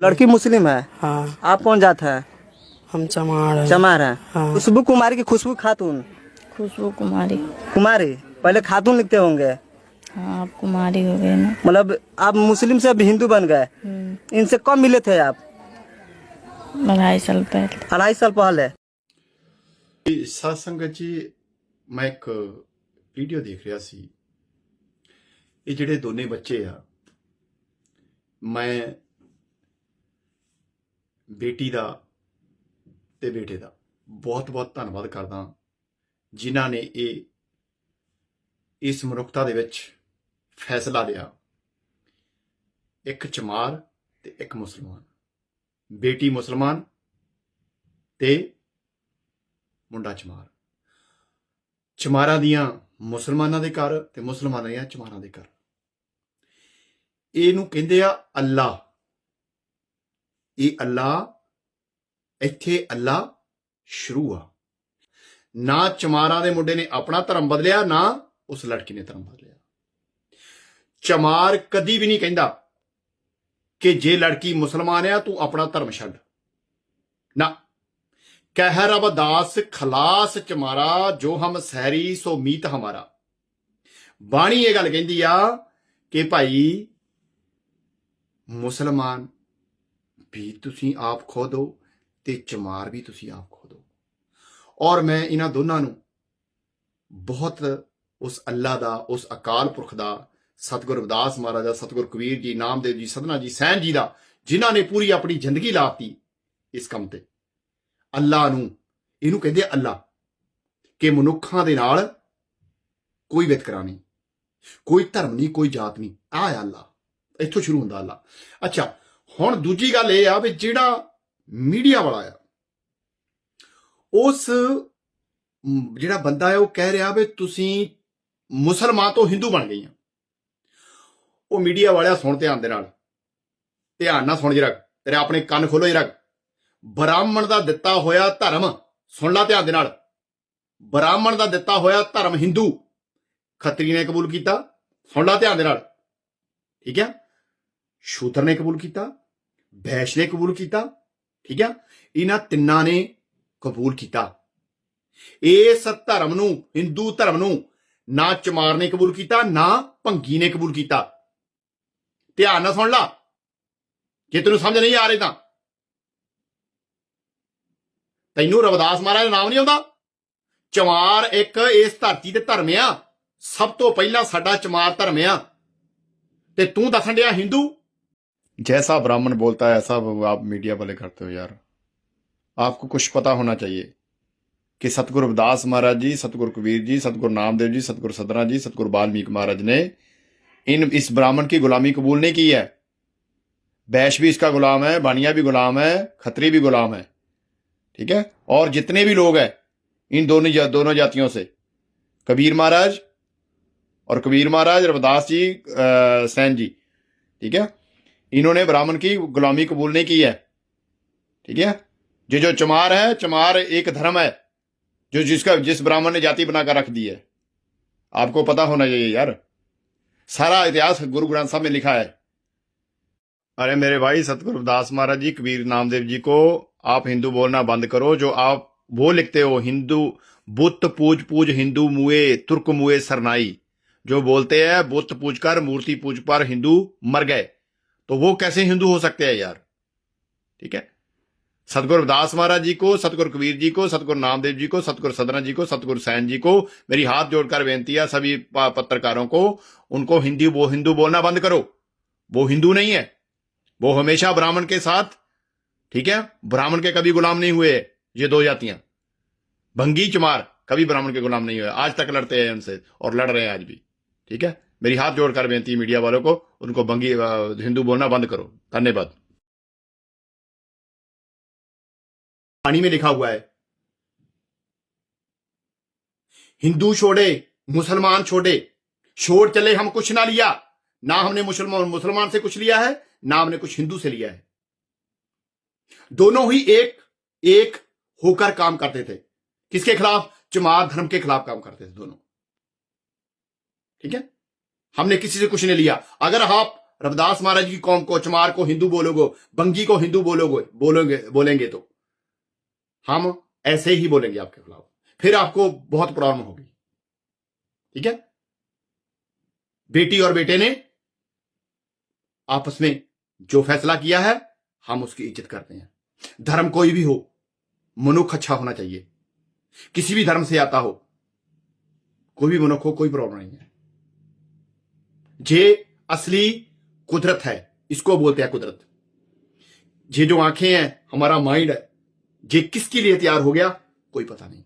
लड़की मुस्लिम है हाँ आप कौन जात है हम चमार हैं चमार है हाँ। खुशबू कुमारी की खुशबू खातून खुशबू कुमारी कुमारी पहले खातून लिखते होंगे हाँ आप कुमारी हो गए ना मतलब आप मुस्लिम से अब हिंदू बन गए हम्म, इनसे कब मिले थे आप अढ़ाई साल पहले अढ़ाई साल पहले ਸਾਧ ਸੰਗਤ ਜੀ ਮੈਂ ਇੱਕ ਵੀਡੀਓ ਦੇਖ ਰਿਹਾ ਸੀ ਇਹ ਜਿਹੜੇ ਦੋਨੇ ਬੱਚੇ ਆ ਮੈਂ ਬੇਟੀ ਦਾ ਤੇ ਬੇਟੇ ਦਾ। ਬਹੁਤ-ਬਹੁਤ ਧੰਨਵਾਦ ਕਰਦਾ ਜਿਨ੍ਹਾਂ ਨੇ ਇਹ, ਇਸ ਮਨੁੱਖਤਾ ਦੇ ਵਿੱਚ ਫੈਸਲਾ ਲਿਆ। ਇੱਕ ਚਮਾਰ ਤੇ ਇੱਕ ਮੁਸਲਮਾਨ। ਬੇਟੀ ਮੁਸਲਮਾਨ ਤੇ ਮੁੰਡਾ ਚਮਾਰ। ਚਮਾਰਾਂ ਦੀਆਂ ਮੁਸਲਮਾਨਾਂ ਦੇ ਘਰ ਤੇ ਮੁਸਲਮਾਨਾਂ ਦੀਆਂ ਚਮਾਰਾਂ ਦੇ ਘਰ। ਇਹਨੂੰ ਕਹਿੰਦੇ ਆ ਅੱਲਾ ਇਹ ਅੱਲਾ ਇੱਥੇ ਅੱਲਾ ਸ਼ੁਰੂ ਆ। ਨਾ ਚਮਾਰਾਂ ਦੇ ਮੁੰਡੇ ਨੇ ਆਪਣਾ ਧਰਮ ਬਦਲਿਆ, ਨਾ ਉਸ ਲੜਕੀ ਨੇ ਧਰਮ ਬਦਲਿਆ। ਚਮਾਰ ਕਦੀ ਵੀ ਨਹੀਂ ਕਹਿੰਦਾ ਕਿ ਜੇ ਲੜਕੀ ਮੁਸਲਮਾਨ ਆ, ਤੂੰ ਆਪਣਾ ਧਰਮ ਛੱਡ। ਨਾ। ਕਹਿਰ ਅਬਦਾਸ ਖਲਾਸ ਚਮਾਰਾ, ਜੋ ਹਮ ਸਹਿਰੀ, ਸੋ ਮੀਤ ਹਮਾਰਾ। ਬਾਣੀ ਇਹ ਗੱਲ ਕਹਿੰਦੀ ਆ ਕਿ ਭਾਈ ਮੁਸਲਮਾਨ ਵੀ ਤੁਸੀਂ ਆਪ ਖੋਦੋ ਤੇ ਚਮਾਰ ਵੀ ਤੁਸੀਂ ਆਪ ਖੋਦੋ ਔਰ ਮੈਂ ਇਹਨਾਂ ਦੋਨਾਂ ਨੂੰ ਬਹੁਤ ਉਸ ਅੱਲਾ ਦਾ, ਉਸ ਅਕਾਲ ਪੁਰਖ ਦਾ, ਸਤਿਗੁਰ ਰਵਿਦਾਸ ਮਹਾਰਾਜ ਦਾ, ਸਤਿਗੁਰ ਕਬੀਰ ਜੀ, ਨਾਮਦੇਵ ਜੀ ਸਦਨਾ ਜੀ, ਸੈਨ ਜੀ ਦਾ, ਜਿਨ੍ਹਾਂ ਨੇ ਪੂਰੀ ਆਪਣੀ ਜ਼ਿੰਦਗੀ ਲਾਤੀ ਇਸ ਕੰਮ ਤੇ। ਅੱਲਾ ਨੂੰ, ਇਹਨੂੰ ਕਹਿੰਦੇ ਅੱਲਾ, ਕਿ ਮਨੁੱਖਾਂ ਦੇ ਨਾਲ ਕੋਈ ਵਿਤਕਰਾ ਨਹੀਂ, ਕੋਈ ਧਰਮ ਨਹੀਂ, ਕੋਈ ਜਾਤ ਨਹੀਂ। ਆ ਹੈ ਅੱਲਾ। ਇੱਥੋਂ ਸ਼ੁਰੂ ਹੁੰਦਾ ਅੱਲਾ। ਅੱਛਾ ਹੁਣ ਦੂਜੀ ਗੱਲ ਇਹ ਆ ਵੀ ਜਿਹੜਾ ਮੀਡੀਆ ਵਾਲਾ ਆ, ਉਸ ਜਿਹੜਾ ਬੰਦਾ ਹੈ ਉਹ ਕਹਿ ਰਿਹਾ ਵੀ ਤੁਸੀਂ ਮੁਸਲਮਾਨ ਤੋਂ ਹਿੰਦੂ ਬਣ ਗਈਆਂ। ਉਹ ਮੀਡੀਆ ਵਾਲਿਆ ਸੁਣ ਧਿਆਨ ਦੇ ਨਾਲ, ਧਿਆਨ ਨਾਲ ਸੁਣ ਜਰਾ, ਤੇਰੇ ਆਪਣੇ ਕੰਨ ਖੋਲੋ ਜਰਾ। ਬ੍ਰਾਹਮਣ ਦਾ ਦਿੱਤਾ ਹੋਇਆ ਧਰਮ, ਸੁਣ ਲਾ ਧਿਆਨ ਦੇ ਨਾਲ। ਬ੍ਰਾਹਮਣ ਦਾ ਦਿੱਤਾ ਹੋਇਆ ਧਰਮ ਹਿੰਦੂ, ਖੱਤਰੀ ਨੇ ਕਬੂਲ ਕੀਤਾ, ਸੁਣ ਲਾ ਧਿਆਨ ਦੇ ਨਾਲ। ਠੀਕ ਹੈ ਸ਼ੂਦਰ ਨੇ ਕਬੂਲ ਕੀਤਾ ਭੈਸ਼ ਨੇ ਕਬੂਲ ਕੀਤਾ, ਠੀਕ ਹੈ ਇਹਨਾਂ ਤਿੰਨਾਂ ਨੇ ਕਬੂਲ ਕੀਤਾ। ਇਸ ਧਰਮ ਨੂੰ, ਹਿੰਦੂ ਧਰਮ ਨੂੰ ਨਾ ਚਮਾਰ ਨੇ ਕਬੂਲ ਕੀਤਾ, ਨਾ ਭੰਗੀ ਨੇ ਕਬੂਲ ਕੀਤਾ। ਧਿਆਨ ਨਾਲ ਸੁਣ ਲਾ। ਜੇ ਤੈਨੂੰ ਸਮਝ ਨਹੀਂ ਆ ਰਹੀ ਤਾਂ। ਤੈਨੂੰ ਰਵਿਦਾਸ ਮਹਾਰਾਜ ਦਾ ਨਾਮ ਨਹੀਂ ਆਉਂਦਾ। ਚਮਾਰ ਇੱਕ ਇਸ ਧਰਤੀ ਤੇ ਧਰਮ ਆ। ਸਭ ਤੋਂ ਪਹਿਲਾਂ ਸਾਡਾ ਚਮਾਰ ਧਰਮ ਆ। ਤੇ ਤੂੰ ਦੱਸਣ ਡਿਆ ਹਿੰਦੂ जैसा ब्राह्मण बोलता है ऐसा आप मीडिया वाले करते हो यार। आपको कुछ पता होना चाहिए कि सतगुरु रविदास महाराज जी सतगुरु कबीर जी सतगुरु नामदेव जी सतगुरु सदना जी सतगुरु वाल्मीकि महाराज ने इन इस ब्राह्मण की गुलामी कबूल नहीं की है। बैश भी इसका गुलाम है बानिया भी गुलाम है खत्री भी गुलाम है। ठीक है? और जितने भी लोग हैं इन दोनों जा, दोनों जातियों से कबीर महाराज और कबीर महाराज रविदास जी सैन जी ठीक है? इन्होंने ब्राह्मण की गुलामी कबूल नहीं की है। ठीक है? जो जो चमार है, चमार एक धर्म है, जो जिसका, जिस ब्राह्मण ने जाति बनाकर रख दी है। आपको पता होना चाहिए यार। सारा इतिहास गुरु ग्रंथ साहब में लिखा है। अरे मेरे भाई, सतगुरु दास महाराज जी, कबीर नामदेव जी को आप हिंदू बोलना बंद करो। जो आप वो लिखते हो, हिंदू बुत पूज पूज हिंदू मुए, तुर्क मुए सरनाई। जो बोलते हैं, बुत पूज कर मूर्ति पूज पर हिंदू मर गए। तो वो कैसे हिंदू हो सकते हैं यार? ठीक है? सतगुरु दास महाराज जी को, सतगुरु कबीर जी को, सतगुरु नामदेव जी को, सतगुरु सदना जी को, सतगुरु सैन जी को, मेरी हाथ जोड़कर बेनती है सभी पत्रकारों को, उनको हिंदी वो हिंदू बोलना बंद करो। वो हिंदू नहीं है। वो हमेशा ब्राह्मण के साथ, ठीक है? ब्राह्मण के कभी गुलाम नहीं हुए, ये दो जातियाँ। भंगी चुमार, कभी ब्राह्मण के गुलाम नहीं हुए। आज तक लड़ते हैं उनसे और लड़ रहे हैं आज भी, ठीक है? मेरी हाथ जोड़कर बेनती मीडिया वालों को, उनको बंगी हिंदू बोलना बंद करो। धन्यवाद। पानी में लिखा हुआ है, हिंदू छोड़े, मुसलमान छोड़े, छोड़ चले, हम कुछ ना लिया। ना हमने मुसलमान मुसलमान से कुछ लिया है, ना हमने कुछ हिंदू से लिया है। दोनों ही एक एक होकर काम करते थे। किसके खिलाफ? चमार धर्म के खिलाफ काम करते थे दोनों। ठीक है? हमने किसी से कुछ नहीं लिया। अगर आप रविदास महाराज की कौम को, चमार को हिंदू बोलोगे, बंगी को हिंदू बोलोगे बोलोगे, बोलेंगे तो। हम ऐसे ही बोलेंगे आपके खिलाफ। फिर आपको बहुत प्रॉब्लम होगी। ठीक है? बेटी और बेटे ने आपस में जो फैसला किया है, हम उसकी इज़्ज़त करते हैं। धर्म कोई भी हो, मनुख अच्छा होना चाहिए। किसी भी धर्म से आता हो, कोई भी मनुख हो, कोई प्रॉब्लम नहीं है। जे असली कुदरत है इसको बोलते हैं कुदरत। ये जो आँखें हैं हमारा माइंड है। ये किसके लिए तैयार हो गया कोई पता नहीं।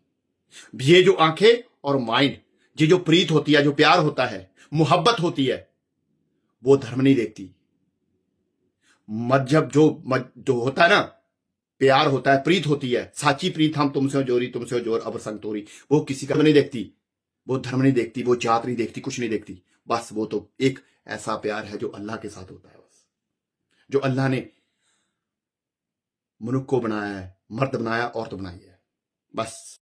ये जो आँखें और माइंड ये जो प्रीत होती है जो प्यार होता है मोहब्बत होती है वो धर्म नहीं देखती। मज़हब जो मज, जो होता है ना प्यार होता है प्रीत होती है साची प्रीत हम तुमसे जोरी तुमसे ज़ोर अबर संग तोरी वो किसी का नहीं देखती। वो धर्म नहीं देखती वो जात नहीं देखती कुछ नहीं देखती। बस वो तो एक ऐसा प्यार है जो अल्लाह के साथ होता है बस। जो अल्लाह ने मनुख को बनाया है, मर्द बनाया औरत बनाई है। बस।